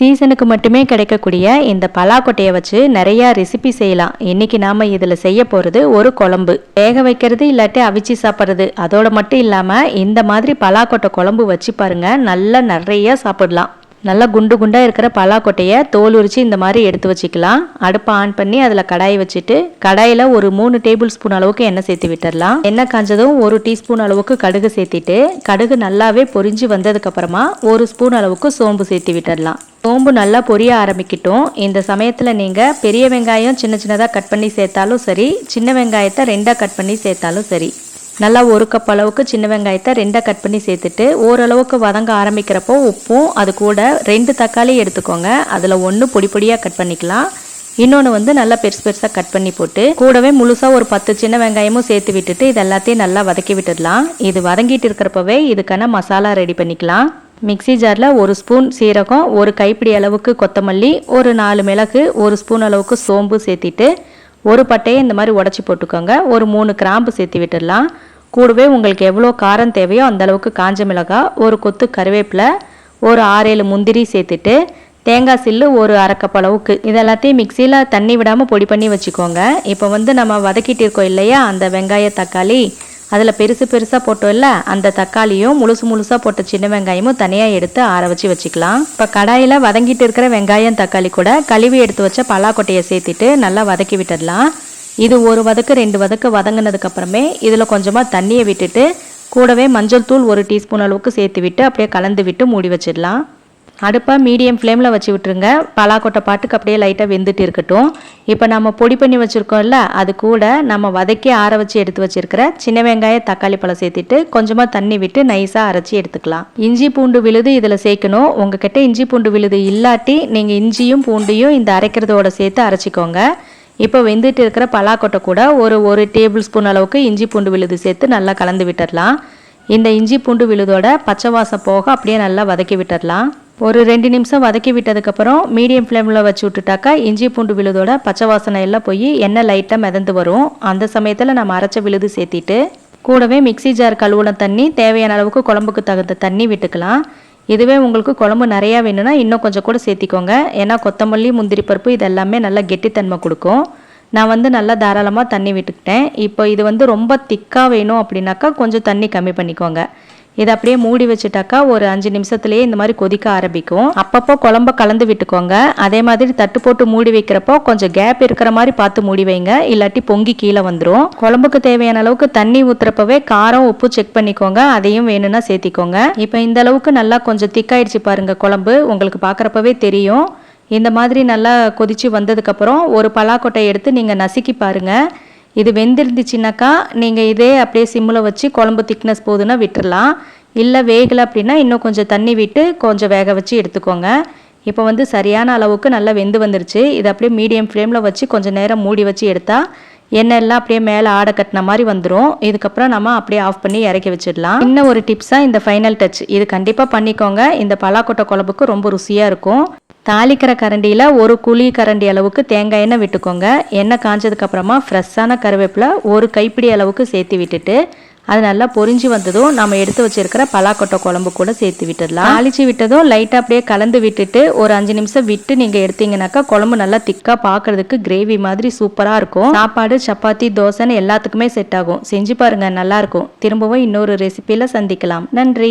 சீசனுக்கு மட்டுமே கிடைக்கக்கூடிய இந்த பலாக்கொட்டையை வச்சு நிறையா ரெசிபி செய்யலாம். இன்னைக்கு நாம இதில் செய்ய போகிறது ஒரு குழம்பு. வேக வைக்கிறது இல்லாட்டி அவிச்சு சாப்பிட்றது. அதோட மட்டும் இல்லாமல் இந்த மாதிரி பலாக்கொட்டை குழம்பு வச்சு பாருங்க நல்லா நிறைய சாப்பிடலாம். நல்லா குண்டு குண்டாக இருக்கிற பலாக்கொட்டையை தோல் உரித்து இந்த மாதிரி எடுத்து வச்சுக்கலாம். அடுப்பை ஆன் பண்ணி அதில் கடாய் வச்சுட்டு கடாயில் ஒரு மூணு டேபிள் ஸ்பூன் அளவுக்கு எண்ணெய் சேர்த்து விட்டுடலாம். எண்ணெய் காஞ்சதும் ஒரு டீஸ்பூன் அளவுக்கு கடுகு சேர்த்திட்டு கடுகு நல்லாவே பொரிஞ்சு வந்ததுக்கப்புறமா ஒரு ஸ்பூன் அளவுக்கு சோம்பு சேர்த்து விட்டுடலாம். சோம்பு நல்லா பொரிய ஆரம்பிக்கட்டும். இந்த சமயத்தில் நீங்கள் பெரிய வெங்காயம் சின்ன சின்னதாக கட் பண்ணி சேர்த்தாலும் சரி சின்ன வெங்காயத்தை ரெண்டாக கட் பண்ணி சேர்த்தாலும் சரி. நல்லா ஒரு கப் அளவுக்கு சின்ன வெங்காயத்தை ரெண்டாக கட் பண்ணி சேர்த்துட்டு ஓரளவுக்கு வதங்க ஆரம்பிக்கிறப்போ உப்பும் அது கூட ரெண்டு தக்காளி எடுத்துக்கோங்க. அதில் ஒன்று பொடி பொடியாக கட் பண்ணிக்கலாம். இன்னொன்று வந்து நல்லா பெருசு பெருசாக கட் பண்ணி போட்டு கூடவே முழுசாக ஒரு பத்து சின்ன வெங்காயமும் சேர்த்து விட்டுட்டு இது எல்லாத்தையும் நல்லா வதக்கி விட்டுடலாம். இது வதங்கிட்டு இருக்கிறப்பவே இதுக்கான மசாலா ரெடி பண்ணிக்கலாம். மிக்சி ஜாரில் ஒரு ஸ்பூன் சீரகம் ஒரு கைப்பிடி அளவுக்கு கொத்தமல்லி ஒரு நாலு மிளகு ஒரு ஸ்பூன் அளவுக்கு சோம்பு சேர்த்திட்டு ஒரு பட்டையை இந்த மாதிரி உடச்சி போட்டுக்கோங்க. ஒரு மூணு கிராம்பு சேர்த்து விட்டுடலாம். கூடவே உங்களுக்கு எவ்வளோ காரம் தேவையோ அந்தளவுக்கு காஞ்ச மிளகாய் ஒரு கொத்து கருவேப்பிலை ஒரு ஆறேழு முந்திரி சேர்த்துட்டு தேங்காய் சில்லு ஒரு அரைக்கப் அளவுக்கு. இதெல்லாத்தையும் மிக்சியில் தண்ணி விடாமல் பொடி பண்ணி வச்சுக்கோங்க. இப்போ வந்து நம்ம வதக்கிட்டு இருக்கோம் இல்லையா அந்த வெங்காய தக்காளி அதில் பெருசு பெருசாக போட்டோம் இல்லை அந்த தக்காளியும் முழுசு முழுசாக போட்ட சின்ன வெங்காயமும் தனியாக எடுத்து ஆற வச்சு வச்சுக்கலாம். இப்போ கடாயில் வதங்கிட்டு இருக்கிற வெங்காயம் தக்காளி கூட கழுவி எடுத்து வச்ச பலாக்கொட்டையை சேர்த்துட்டு நல்லா வதக்கி விட்டுடலாம். இது ஒரு வதக்கு ரெண்டு வதக்கு வதங்கினதுக்கு அப்புறமே இதில் கொஞ்சமாக தண்ணியை விட்டுட்டு கூடவே மஞ்சள் தூள் ஒரு டீஸ்பூன் அளவுக்கு சேர்த்து விட்டு அப்படியே கலந்து விட்டு மூடி வச்சிடலாம். அடுப்பை மீடியம் ஃப்ளேமில் வச்சு விட்டுருங்க. பலாக்கொட்டை பாட்டுக்கு அப்படியே லைட்டாக வெந்துட்டு இருக்கட்டும். இப்போ நம்ம பொடி பண்ணி வச்சுருக்கோம்ல அது கூட நம்ம வதக்கி ஆற வச்சு எடுத்து வச்சுருக்கிற சின்ன வெங்காய தக்காளி பழம் சேர்த்துட்டு கொஞ்சமாக தண்ணி விட்டு நைஸாக அரைச்சி எடுத்துக்கலாம். இஞ்சி பூண்டு விழுது இதில் சேர்க்கணும். உங்ககிட்ட இஞ்சி பூண்டு விழுது இல்லாட்டி நீங்கள் இஞ்சியும் பூண்டையும் இந்த அரைக்கிறதோட சேர்த்து அரைச்சிக்கோங்க. இப்போ வெந்துட்டு இருக்கிற பலாக்கொட்டை கூட ஒரு ஒரு டேபிள் ஸ்பூன் அளவுக்கு இஞ்சி பூண்டு விழுது சேர்த்து நல்லா கலந்து விட்டுடலாம் இந்த இஞ்சி பூண்டு விழுதோட பச்சை வாசம் போக அப்படியே நல்லா வதக்கி விட்டுடலாம் ஒரு ரெண்டு நிமிஷம் வதக்கி விட்டதுக்கப்புறம் மீடியம் ஃப்ளேமில் வச்சு விட்டுட்டாக்கா இஞ்சி பூண்டு விழுதோட பச்சை வாசனை எல்லாம் போய் எண்ணெய் லைட்டாக மிதந்து வரும். அந்த சமயத்தில் நம்ம அரைச்ச விழுது சேர்த்திட்டு கூடவே மிக்சி ஜார் கழுவுன தண்ணி தேவையான அளவுக்கு குழம்புக்கு தகுந்த தண்ணி விட்டுக்கலாம். இதுவே உங்களுக்கு குழம்பு நிறையா வேணும்னா இன்னும் கொஞ்சம் கூட சேர்த்திக்கோங்க. ஏன்னா கொத்தமல்லி முந்திரி பருப்பு இது எல்லாமே நல்லா கெட்டித்தன்மை கொடுக்கும். நான் வந்து நல்லா தாராளமாக தண்ணி விட்டுக்கிட்டேன். இப்போ இது வந்து ரொம்ப திக்காக வேணும் அப்படின்னாக்கா கொஞ்சம் தண்ணி கம்மி பண்ணிக்கோங்க. இதை அப்படியே மூடி வச்சுட்டாக்கா ஒரு அஞ்சு நிமிஷத்துலேயே இந்த மாதிரி கொதிக்க ஆரம்பிக்கும். அப்பப்போ குழம்ப கலந்து விட்டுக்கோங்க. அதே மாதிரி தட்டு போட்டு மூடி வைக்கிறப்போ கொஞ்சம் கேப் இருக்கிற மாதிரி பார்த்து மூடி வைங்க. இல்லாட்டி பொங்கி கீழே வந்துடும் குழம்புக்கு தேவையான அளவுக்கு தண்ணி ஊற்றுறப்பவே காரம் உப்பு செக் பண்ணிக்கோங்க. அதையும் வேணும்னா சேர்த்திக்கோங்க. இப்போ இந்த அளவுக்கு நல்லா கொஞ்சம் திக்காயிடுச்சு பாருங்க குழம்பு. உங்களுக்கு பார்க்குறப்பவே தெரியும். இந்த மாதிரி நல்லா கொதிச்சு வந்ததுக்கப்புறம் ஒரு பலாக்கொட்டை எடுத்து நீங்கள் நசுக்கி பாருங்கள் இது வெந்திருந்துச்சுனாக்கா நீங்கள் இதே அப்படியே சிம்மில் வச்சு குழம்பு திக்னஸ் போதுன்னா விட்டுடலாம் இல்லை வேகலை அப்படின்னா இன்னும் கொஞ்சம் தண்ணி விட்டு கொஞ்சம் வேக வச்சு எடுத்துக்கோங்க. இப்போ வந்து சரியான அளவுக்கு நல்லா வெந்து வந்துருச்சு. இதை அப்படியே மீடியம் ஃப்ளேமில் வச்சு கொஞ்சம் நேரம் மூடி வச்சு எடுத்தால் எண்ணெய் எல்லாம் அப்படியே மேலே ஆடை கட்டின மாதிரி வந்துடும் இதுக்கப்புறம் நம்ம அப்படியே ஆஃப் பண்ணி இறக்கி வச்சிடலாம். இன்னும் ஒரு டிப்ஸாக இந்த ஃபைனல் டச் இது கண்டிப்பாக பண்ணிக்கோங்க. இந்த பலாக்கொட்டை குழம்புக்கு ரொம்ப ருசியாக இருக்கும். தாளிக்கிற கரண்டியில் ஒரு குழி கரண்டி அளவுக்கு தேங்காய் எண்ணெய் விட்டுக்கோங்க. எண்ணெய் காஞ்சதுக்கப்புறமா ஃப்ரெஷ்ஷான கருவேப்பிலை ஒரு கைப்பிடி அளவுக்கு சேர்த்து விட்டுட்டு அது நல்லா பொரிஞ்சு வந்ததும் நம்ம எடுத்து வச்சிருக்கிற பலாக்கொட்டை குழம்பு கூட சேர்த்து விட்டுடலாம். அழிச்சு விட்டதும் லைட்டாக அப்படியே கலந்து விட்டுட்டு ஒரு அஞ்சு நிமிஷம் விட்டு நீங்கள் எடுத்தீங்கன்னாக்கா குழம்பு நல்லா திக்காக பார்க்கறதுக்கு கிரேவி மாதிரி சூப்பராக இருக்கும். சாப்பாடு சப்பாத்தி தோசைன்னு எல்லாத்துக்குமே செட் ஆகும். செஞ்சு பாருங்க நல்லாயிருக்கும் திரும்பவும் இன்னொரு ரெசிபியில் சந்திக்கலாம். நன்றி.